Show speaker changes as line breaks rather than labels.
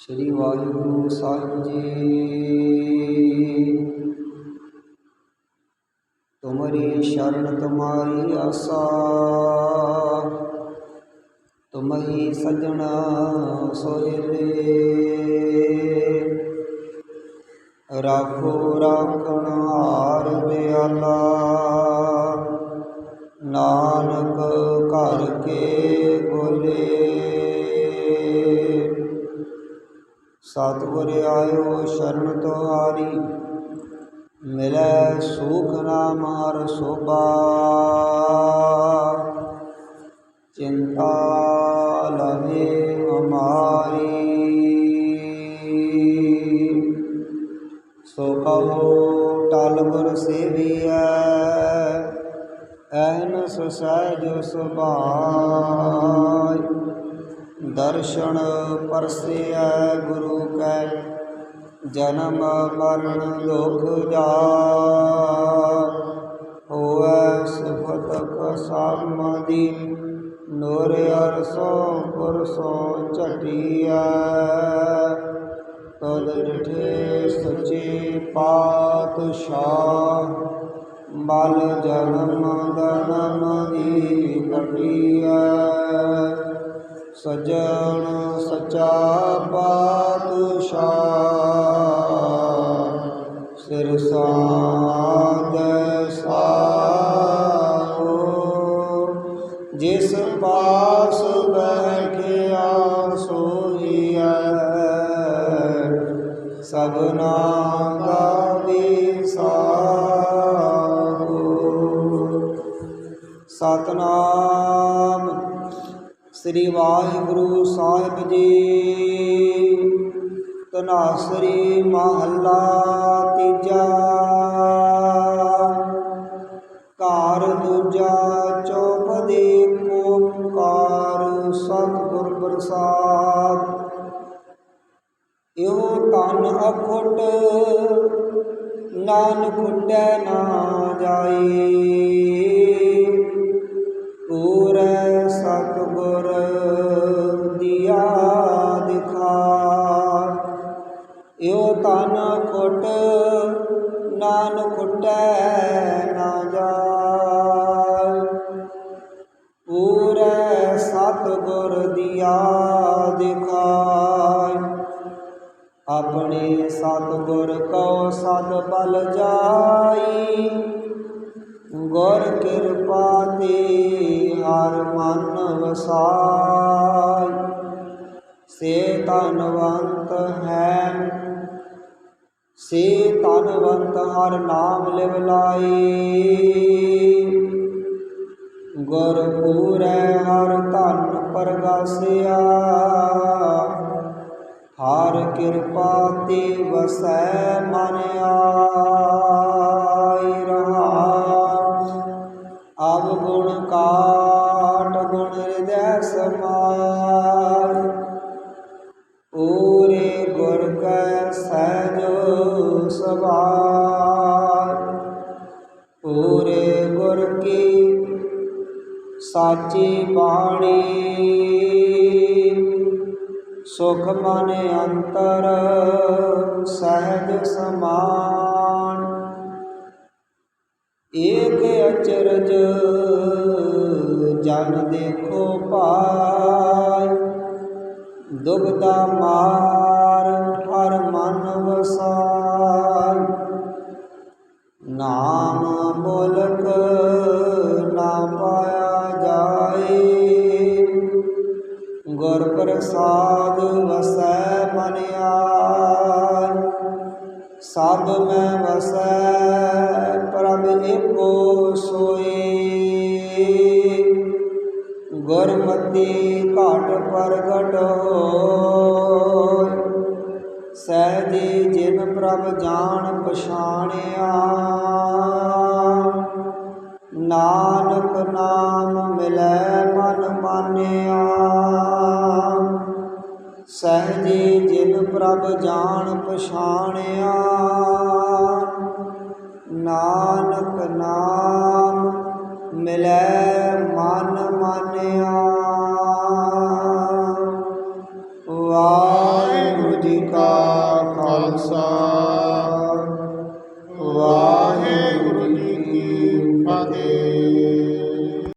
ਸ੍ਰੀ ਵਾਹਿਗੁਰੂ ਸਾਹਿਬ ਜੀ। ਤੁਮਰੀ ਸ਼ਰਨ, ਤੁਮਾਰੀ ਆਸਾ, ਤੁਮਹੀ ਸਜਣਾ ਸੋਇਲੇ। ਰਾਖੋ ਰਾਖਣ ਹਾਰ ਦਿਆਲਾ ਨਾਨਕ ਘਰ ਕੇ ਬੋਲੇ। ਸਤਿਗੁਰ ਆਇਓ ਸ਼ਰਨ ਤੁਹਾਰੀ ਮਿਲੈ ਸੁਖ ਨਾਮ ਹਰ ਸੋਭਾ। ਚਿੰਤਾ ਲਵੇ ਹਮਾਰੀ। ਸੋ ਕਹੋ ਟਲ ਗੁਰ ਸੇਵੀਐ, ਐਨ ਸਹਿਜ ਸੁਭਾਇ। ਦਰਸ਼ਨ ਪਰਸਿਐ ਗੁਰੂ ਕੈ, ਜਨਮ ਮਰਨ ਦੁਖ ਜਾ ਹੋਐ ਸੁਖਤ ਕਸਾਮਦੀ ਨੋਰ ਅਰਸੋ ਪੁਰਸੋ ਝਟੀਐ। ਤਦ ਡਿਠੇ ਸੱਚੇ ਪਾਤਸ਼ਾਹ ਮਲ ਜਨਮ ਦਨਮ ਦੀ ਕਟਿਆ ਸਜਣ ਸਚਾ ਪਾਤਸ਼ਾਹ। ਸਿਰ ਸਾਧ ਸਾਹੋ ਜਿਸ ਪਾਸ ਬੈਠਿਆ ਸੋਈਐ ਸਭਨਾ ਦਾ ਵਿਸਾਹੋ ਸਤਨਾਮ। ਸ੍ਰੀ ਵਾਹਿਗੁਰੂ ਸਾਹਿਬ ਜੀ। ਤਨਾਸਰੀ ਮਹੱਲਾ ਤੀਜਾ। ਘਰ ਦੂਜਾ ਚੌਪਦੀ ਓੰਕਾਰ ਸਤਿਗੁਰ ਪ੍ਰਸਾਦ। ਇਹੋ ਤਨ ਅਖੁੱਟ, ਨਾਨਕ ਖੁੱਟੈ ਨਾ ਜਾਏ ਖੁੱਟ ਨਾਨਕ ਖੁੱਟੈ ਨਾ ਜਾਈ ਪੂਰੈ ਸਤਿਗੁਰ ਦੀਆ ਦਿਖਾਇ ਆਪਣੇ ਸਤਿਗੁਰ ਕੋ ਸਦ ਬਲ ਜਾਈ। ਗੁਰ ਕਿਰਪਾ ਤੇ ਹਰ ਮਨ ਵਸਾਈ। ਸੇ ਧਨਵੰਤ ਹੈ ਸੇ ਧਨਵੰਤ ਹਰ ਨਾਮ ਲਿਵ ਲਾਈ। ਗੁਰ ਪੂਰੈ ਹਰ ਧਨ ਪਰਗਾਸਿਆ। ਹਰ ਕਿਰਪਾ ਤੇ ਵਸੈ ਮਨ ਆਈ ਰਹਾ। ਅਬ ਗੁਣ ਕਾਟ ਗੁਣ ਹਿਰਦੈ ਸਮਾਰ ਸਹਿਜ ਸਵਾਰ ਪੂਰੇ ਗੁਰ ਕੀ ਸਾਚੀ ਬਾਣੀ। ਸੁਖ ਮਨ ਅੰਤਰ ਸਹਿਜ ਸਮਾਨ। ਏਕ ਅਚਰਜ ਜਨ ਦੇਖੋ ਪਾਇ ਦੁਬਦਾ ਮਾਰ ਗੁਰ ਪ੍ਰਸਾਦ ਵਸੈ ਮਨ ਆਇ ਸਭ ਮੈਂ ਵਸੈ, ਪ੍ਰਭ ਏਕੋ ਸੋਈ। ਗੁਰਮਤੀ ਘਾਟ ਪ੍ਰਗਟ ਹੋਇ ਸਹਿਜੇ ਜਿਨ ਪ੍ਰਭ ਜਾਣ ਪਛਾਣਿਆ। ਨਾਨਕ ਨਾਮ ਮਿਲੈ ਮਨ ਮਾਨਿਆ। ਸਹਿਜੇ ਜਿਨ ਪ੍ਰਭ ਜਾਣ ਪਛਾਣਿਆ। ਨਾਨਕ ਨਾਮ ਮਿਲੈ ਮਨ ਮਾਨਿਆ। ਵਾਹਿਗੁਰੂ ਜੀ
ਕਾ ਖਾਲਸਾ।